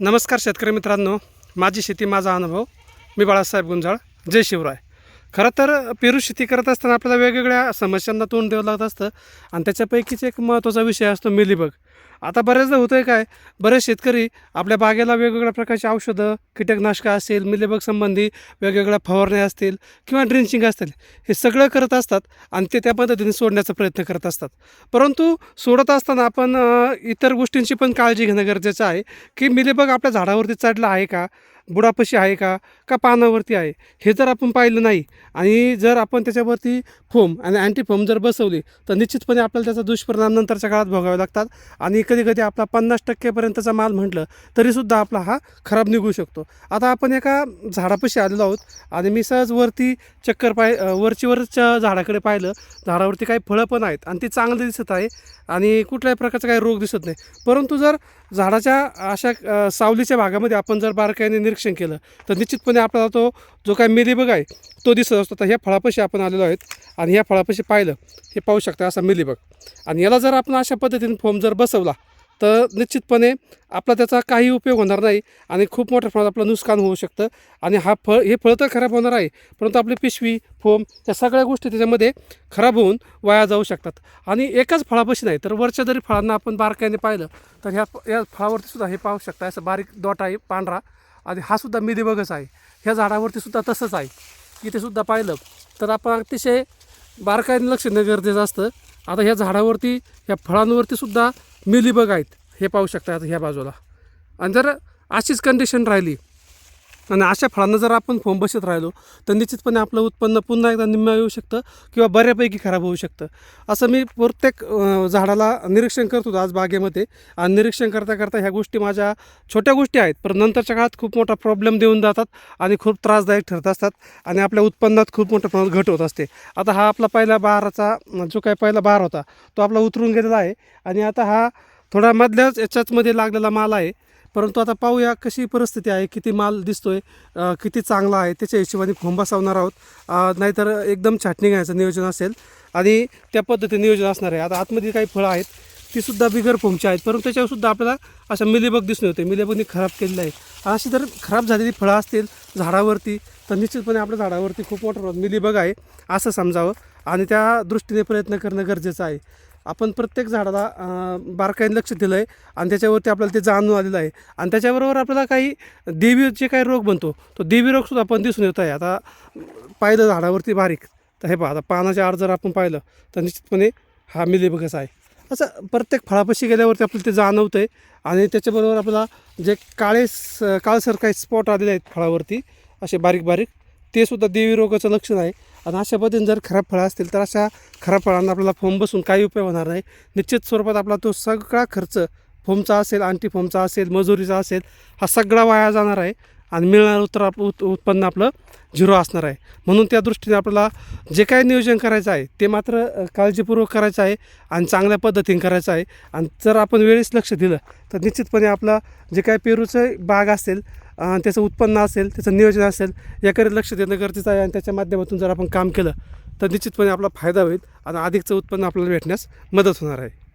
नमस्कार शेतकरी मित्रांनो. माझी शेती माझा अनुभव. मी बाळासाहेब गुंजाळ. जय शिवराय. खरं तर पेरू शेती करत असताना आपल्याला वेगवेगळ्या समस्यांना तोंड द्यावं लागत असतं. आणि त्याच्यापैकीच एक महत्त्वाचा विषय असतो मिलीबग. आता बऱ्याचदा होतं आहे काय? बरेच शेतकरी आपल्या बागेला वेगवेगळ्या प्रकारची औषधं कीटकनाशकं असेल मिलेबग संबंधी वेगवेगळ्या फवारण्या असतील किंवा ड्रिंचिंग असतील हे सगळं करत असतात आणि ते त्या पद्धतीने सोडण्याचा प्रयत्न करत असतात. परंतु सोडत असताना आपण इतर गोष्टींची पण काळजी घेणं गरजेचं आहे की मिलीबग आपल्या झाडावरती चढला आहे का? बुडापशी आहे का? का पानावरती आहे? हे जर आपण पाहिलं नाही आणि जर आपण त्याच्यावरती फोम आणि अँटी फोम जर बसवली तर निश्चितपणे आपल्याला त्याचा दुष्परिणाम नंतरच्या काळात भोगावे लागतात. आणि कधी कधी आपला पन्नास टक्केपर्यंतचा माल म्हटलं तरीसुद्धा आपला हा खराब निघू शकतो. आता आपण एका झाडापाशी आलेलो आहोत आणि मी सहज वरती चक्कर पाय वरचीवरच्या झाडाकडे पाहिलं. झाडावरती काही फळं पण आहेत आणि ती चांगली दिसत आहे आणि कुठल्याही प्रकारचा काही रोग दिसत नाही. परंतु जर झाडाच्या अशा सावलीच्या भागामध्ये आपण जर बारकाईने निरीक्षण केलं तर निश्चितपणे आपल्याला तो जो काय मिलीबग आहे तो दिसत असतो. तर ह्या फळापाशी आपण आलेलो आहेत आणि ह्या फळापाशी पाहिलं हे पाहू शकता असा मिलीबग. आणि याला जर आपण अशा पद्धतीने फोम जर बसवला तर निश्चितपणे आपला त्याचा काही उपयोग होणार नाही आणि खूप मोठ्या प्रमाणात आपलं नुकसान होऊ शकतं. आणि हा फळ हे फळ तर खराब होणार आहे परंतु आपली पिशवी फोम या सगळ्या गोष्टी त्याच्यामध्ये खराब होऊन वाया जाऊ शकतात. आणि एकाच फळापाशी नाही तर वरच्या जरी फळांना आपण बारकाईने पाहिलं तर ह्या या फळावरती सुद्धा हे पाहू शकता असं बारीक दॉट आहे पांढरा आणि हा सुद्धा मिदीबगच आहे. ह्या झाडावरती सुद्धा तसंच आहे. इथे सुद्धा पाहिलं तर आपण अतिशय बारकाईने लक्ष देणं गरजेचं असतं. आता ह्या झाडावरती ह्या फळांवरती सुद्धा मिलीबग आहेत. हे पाहू शकता आता ह्या बाजूला. आणि जर अशीच कंडिशन राहिली आणि अशा फळांना जर आपण फोम बसत राहिलो तर निश्चितपणे आपलं उत्पन्न पुन्हा एकदा निम्म्या येऊ शकतं किंवा बऱ्यापैकी खराब होऊ शकतं. असं मी प्रत्येक झाडाला निरीक्षण करत होतो आज बागेमध्ये. आणि निरीक्षण करता करता ह्या गोष्टी माझ्या छोट्या गोष्टी आहेत पण नंतरच्या काळात खूप मोठा प्रॉब्लेम देऊन जातात आणि खूप त्रासदायक ठरत असतात आणि आपल्या उत्पन्नात खूप मोठ्या प्रमाणात घट होत असते. आता हा आपला पहिला बहाराचा जो काही पहिला बहार होता तो आपला उतरून गेलेला आहे. आणि आता हा थोडा मधल्याच याच्याचमध्ये लागलेला माल आहे. परंतु आता पाहूया कशी परिस्थिती आहे किती माल दिसतोय किती चांगला आहे त्याच्या हिशोबाने खोंबा सावणार आहोत. नाहीतर एकदम छाटणी घ्यायचं नियोजन असेल आणि त्या पद्धतीने नियोजन असणार आहे. आता आतमध्ये काही फळं आहेत ती सुद्धा बिगर फोमची आहेत परंतु त्याच्यावर सुद्धा आपल्याला अशा मिलीबग दिसून येते. मिलीबगनी खराब केलेलं आहे. अशी जर खराब झालेली फळं असतील झाडावरती तर निश्चितपणे आपल्या झाडावरती खूप मोठं प्रमाणात मिलीबग आहे असं समजावं आणि त्या दृष्टीने प्रयत्न करणं गरजेचं आहे. आपण प्रत्येक झाडाला बारकाईने लक्ष दिलं आहे आणि त्याच्यावरती आपल्याला ते जाणून आलेलं आहे. आणि त्याच्याबरोबर आपल्याला काही देवी जे काही रोग बनतो तो देवी रोगसुद्धा आपण दिसून येत आहे. आता पाहिलं झाडावरती बारीक तर हे पहा आता पानाच्या आड जर आपण पाहिलं तर निश्चितपणे हा मिलीबगच आहे. असं प्रत्येक फळापाशी गेल्यावरती आपल्याला ते जाणवतं आहे आणि त्याच्याबरोबर आपल्याला जे काळे स काळसर काही स्पॉट आलेले आहेत फळावरती असे बारीक बारीक ते सुद्धा देवी रोगाचं लक्षण आहे. आणि अशा पद्धतीने जर खराब फळं असतील तर अशा खराब फळांना आपल्याला फोम बसून काही उपयोग होणार नाही. निश्चित स्वरूपात आपला तो सगळा खर्च फोमचा असेल अँटी फोमचा असेल मजुरीचा असेल हा सगळा वाया जाणार आहे आणि मिळणारं उत्तर आप उत उत्पन्न आपलं झिरो असणार आहे. म्हणून त्या दृष्टीने आपल्याला जे काय नियोजन करायचं आहे ते मात्र काळजीपूर्वक करायचं आहे आणि चांगल्या पद्धतीने करायचं आहे. आणि जर आपण वेळेस लक्ष दिलं तर निश्चितपणे आपला जे काय पेरूचं बाग असेल आणि त्याचं उत्पन्न असेल त्याचं नियोजन असेल याकडे लक्ष देणं गरजेचं आहे. आणि त्याच्या माध्यमातून जर आपण काम केलं तर निश्चितपणे आपला फायदा होईल आणि अधिकचं उत्पन्न आपल्याला भेटण्यास मदत होणार आहे.